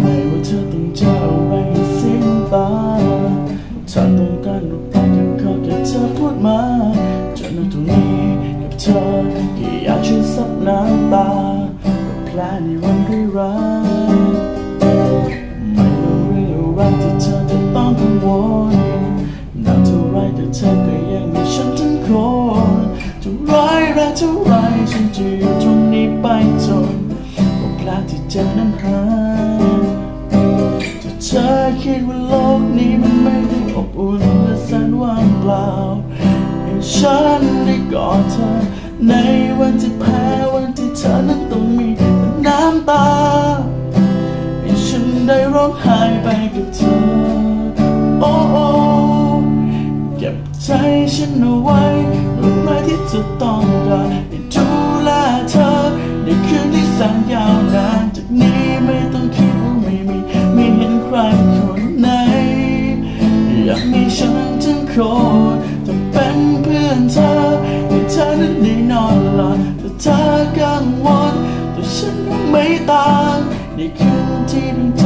ไม่ว่าเธอต้องเจออะไรให้สิ้นตาถ้าต้องการรูปร่างก็ขอแค่เธอพูดมาจะนั่งตรงนี้กับเธอแค่อยากช่วยซับน้ำตากับแผลในวันร้ายไม่ว่าเรื่องอะไรที่เธอจะต้องกังวลนานเท่าไรแต่เธอก็ยังมีฉันทั้งคนจะร้ายแรงเท่าไร ที่เจ็บนั้นหายจะเธอคิดว่าโลกนี้มันไม่ได้อบอุ่นและแสนว่างเปล่าให้ฉันได้กอดเธอ ในวันที่แพ้วันที่เธอนั้นต้องมีน้ำตาให้ฉันได้ร้องไห้ไปกับเธอ โอ้โอ้เก็บใจฉันเอาไว้เมื่อไรที่จะต้องการได้ดูแลเธอในคืน คนจะเป็นเพื่อนเธอให้เธอนั้นได้นอนหลับแต่เธอกังวลแต่ฉันไม่ต่างในคืนที่ดวงจั